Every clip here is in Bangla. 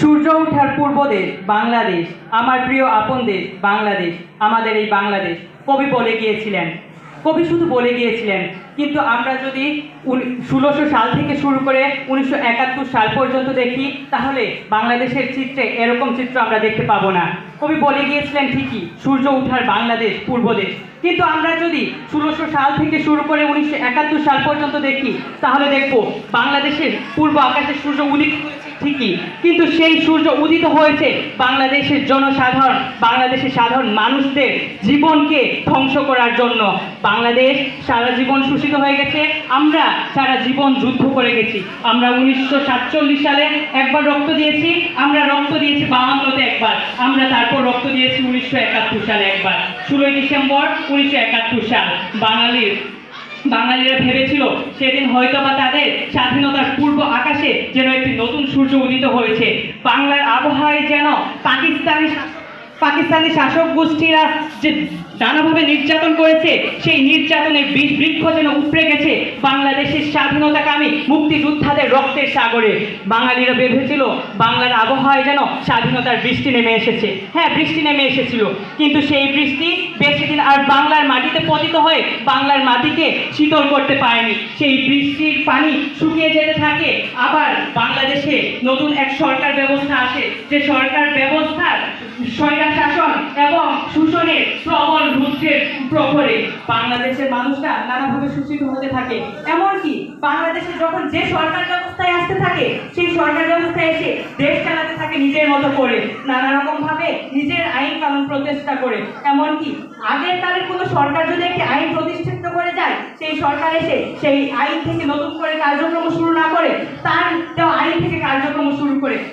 সূর্য ওঠার পূর্ব দেশ বাংলাদেশ। আমার প্রিয় আপন দেশ বাংলাদেশ। আমাদের এই বাংলাদেশ। কবি বলে গিয়েছিলেন। কবি শুধু বলে গিয়েছিলেন, কিন্তু আমরা যদি ষোলোশো সাল থেকে শুরু করে উনিশশো একাত্তর সাল পর্যন্ত দেখি, তাহলে বাংলাদেশের চিত্রে এরকম চিত্র আমরা দেখতে পাবো না। কবি বলে গিয়েছিলেন ঠিকই, সূর্য উঠার বাংলাদেশ পূর্ব দেশ কিন্তু আমরা যদি ষোলোশো সাল থেকে শুরু করে উনিশশো একাত্তর সাল পর্যন্ত দেখি, তাহলে দেখব বাংলাদেশের পূর্ব আকাশে সূর্য উদিত হয়েছে। ঠিকই। কিন্তু সেই সূর্য উদিত হয়েছে বাংলাদেশের জনসাধারণ, বাংলাদেশের সাধারণ মানুষদের জীবনকে ধ্বংস করার জন্য। বাংলাদেশ সারা জীবন শোষিত হয়ে গেছে, আমরা সারা জীবন যুদ্ধ করে গেছি। আমরা উনিশশো সাতচল্লিশ সালে একবার রক্ত দিয়েছি, আমরা রক্ত দিয়েছি বাহান্নতে একবার, আমরা তারপর রক্ত দিয়েছি উনিশশো একাত্তর সালে একবার। ষোলোই ডিসেম্বর উনিশশো একাত্তর সাল। বাঙালির, বাঙালিরা ভেবেছিল সেদিন হয়তো বা তাদের স্বাধীনতার পূর্ব আকাশে যেন একটি নতুন সূর্য উদিত হয়েছে। বাংলার আবহাওয়ায় যেন পাকিস্তানি পাকিস্তানি শাসক গোষ্ঠীরা যে নানাভাবে নির্যাতন করেছে। সেই নির্যাতনের বীজ বৃক্ষ যেন উপড়ে গেছে বাংলাদেশের স্বাধীনতাকামী মুক্তিযোদ্ধাদের রক্তের সাগরে। বাঙালিরা ভেবেছিল বাংলার আবহাওয়ায় যেন স্বাধীনতার বৃষ্টি নেমে এসেছে। হ্যাঁ বৃষ্টি নেমে এসেছিল। কিন্তু সেই বৃষ্টি বেশি দিন আর বাংলার মাটিতে পতিত হয়ে বাংলার মাটিকে শীতল করতে পারেনি। সেই বৃষ্টির পানি শুকিয়ে যেতে থাকে। আবার বাংলাদেশে নতুন এক সরকার ব্যবস্থা আসে। যে সরকার ব্যবস্থার স্বৈরা শাসন এবং শোষণের প্রবল রুদ্রের প্রহরে বাংলাদেশের মানুষরা নানাভাবে শোষিত হতে থাকে। এমনকি বাংলাদেশে যখন যে সরকার ব্যবস্থায় আসতে থাকে, সেই সরকার ব্যবস্থায় এসে দেশ চালাতে থাকে নিজের মতো করে, নানা রকম ভাবে নিজের আইন কানুন প্রচেষ্টা করে। এমনকি আগের কালের কোনো সরকার যদি একটি আইন প্রতিষ্ঠিত করে যায়, সেই সরকার এসে সেই আইন থেকে নতুন করে কার্যক্রম শুরু না করে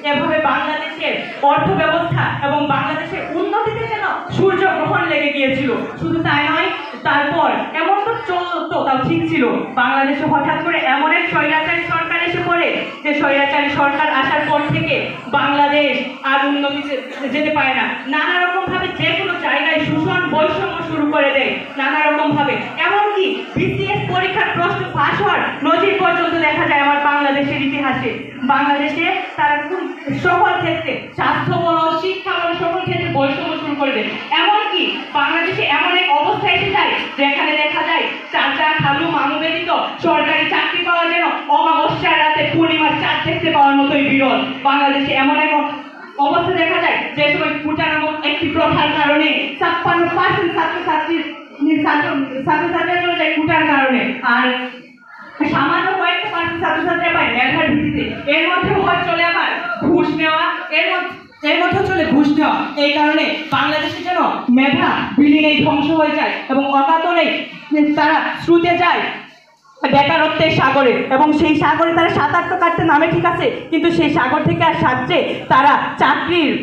এভাবে বাংলাদেশের অর্থ ব্যবস্থা এবং বাংলাদেশের উন্নতিতে যেন সূর্য গ্রহণ লেগে গিয়েছিল। শুধু তাই নয়, তারপর এমন তো চলতো তাও ঠিক ছিল। বাংলাদেশে হঠাৎ করে এমন এক স্বৈরাচারী সরকার এসে পড়ে, যে স্বৈরাচারী সরকার আসার পর থেকে বাংলাদেশ আর উন্নতিতে যেতে পারে না। নানা রকম ভাবে যে কোনো জায়গায় শোষণ বৈষম্য শুরু করে দেয়। নানা রকম ভাবে এমনকি বিসিএস পরীক্ষার প্রশ্ন ফাঁস হওয়ার নজির পর্যন্ত দেখা যায় আমার বাংলাদেশের বাংলাদেশে তারা সকল ক্ষেত্রে স্বাস্থ্য বলো শিক্ষা বলো সকল ক্ষেত্রে বৈষম্য শুরু করে দেয় এমনকি বাংলাদেশে এমন এক অবস্থা এসে যায় যেখানে দেখা যায় চাচা খালু মামু ব্যতীত সরকারি চাকরি পাওয়া যেন অমাবস্যার রাতে পূর্ণিমার চাঁদ দেখতে পাওয়ার মতোই বিরল। বাংলাদেশে এমন এক অবস্থা দেখা যায় যে সময় কুটা নামক একটি প্রথার কারণে ছাপ্পান্ন পার্সেন্ট ছাত্রছাত্রীর ছাত্র ছাত্রছাত্রীরা চলে যায় কুটার কারণে। আর সামান্য কয়েকটা পার্সেন্ট ছাত্রছাত্রীরা পায় এর মধ্যে হয় চলে আবার ঘুষ নেওয়া, এর মধ্যে এর মধ্যে চলে ঘুষ নেওয়া। এই কারণে বাংলাদেশে যেন মেধা বিলীনেই ধ্বংস হয়ে যায় এবং অকাতরেই তারা শ্রুতে যায় বেকারত্বের সাগরে। এবং সেই সাগরে তারা সাঁতার তো কাটতে নামে ঠিক আছে, কিন্তু সেই সাগর থেকে আর সাহায্যে তারা চাকরির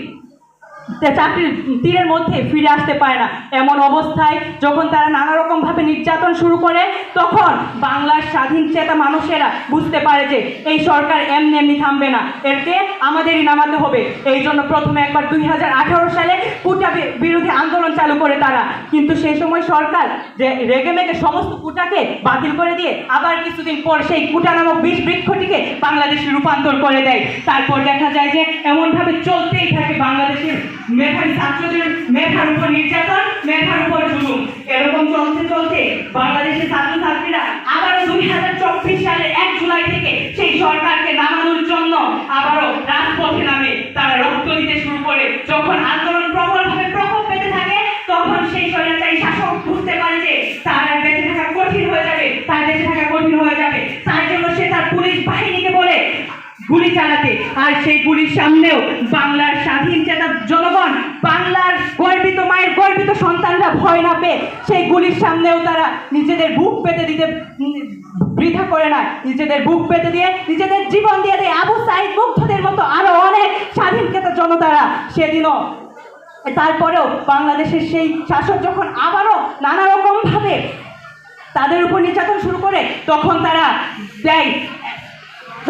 চাকরির তীরের মধ্যে ফিরে আসতে পারে না। এমন অবস্থায় যখন তারা নানা রকমভাবে নির্যাতন শুরু করে, তখন বাংলার স্বাধীন চেতা মানুষেরা বুঝতে পারে যে এই সরকার এমনি এমনি থামবে না। এরকে আমাদেরই নামাতে হবে। এই জন্য প্রথমে একবার দুই হাজার আঠারো সালে কুটা বিরোধী আন্দোলন চালু করে তারা। কিন্তু সেই সময় সরকার যে রেগে মেগে সমস্ত কুটাকে বাতিল করে দিয়ে আবার কিছুদিন পর সেই কুটা নামক বিষ বৃক্ষটিকে বাংলাদেশে রূপান্তর করে দেয়। তারপর দেখা যায় যে এমনভাবে চলতেই থাকে বাংলাদেশের মেধাবী ছাত্রদের মেধার উপর নির্যাতন, মেধার উপর জুলুম। এরকম চলতে চলতে বাংলাদেশের ছাত্রছাত্রীরা আবার দুই হাজার গুলি চালাতে। আর সেই গুলির সামনেও বাংলার স্বাধীন চেতা জনগণ, বাংলার গর্বিত মায়ের গর্বিত সন্তানরা ভয় না পেয়ে সেই গুলির সামনেও তারা নিজেদের বুক পেতে দিতে বৃথা করে না। নিজেদের বুক পেতে দিয়ে, নিজেদের জীবন দিয়ে দেয়। আবু সাইদ মুগ্ধদের মতো আরও অনেক স্বাধীন চেতা জনতারা সেদিনও। তারপরেও বাংলাদেশের সেই শাসক যখন আবারও নানা রকমভাবে তাদের উপর নির্যাতন শুরু করে, তখন তারা দেয়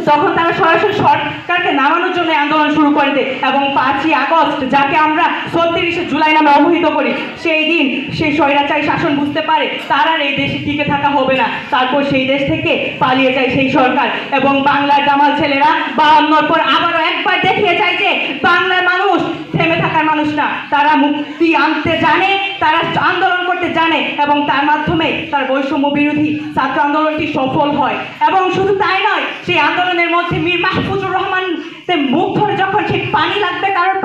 তখন তারা সরাসরি সরকারকে নামানোর জন্য আন্দোলন শুরু করে দেয় এবং পাঁচই আগস্ট, যাকে আমরা ছত্রিশে জুলাই নামে অবহিত করি, সেই দিন সেই স্বৈরাচারী শাসন বুঝতে পারে তার আর এই দেশে টিকে থাকা হবে না। তারপর সেই দেশ থেকে পালিয়ে যায় সেই সরকার এবং বাংলার জামাল ছেলেরা বাহান্নর পর আবারও একবার দেখিয়ে চাইছে তারা মুক্তি আনতে জানে, তারা আন্দোলন করতে জানে এবং তার মাধ্যমে তার বৈষম্য বিরোধী ছাত্র আন্দোলনটি সফল হয়। এবং শুধু তাই নয়, সেই আন্দোলনের মধ্যে মীর মাহফুজুর রহমান মুখ ধরে যখন সে পানি লাগবে কারোর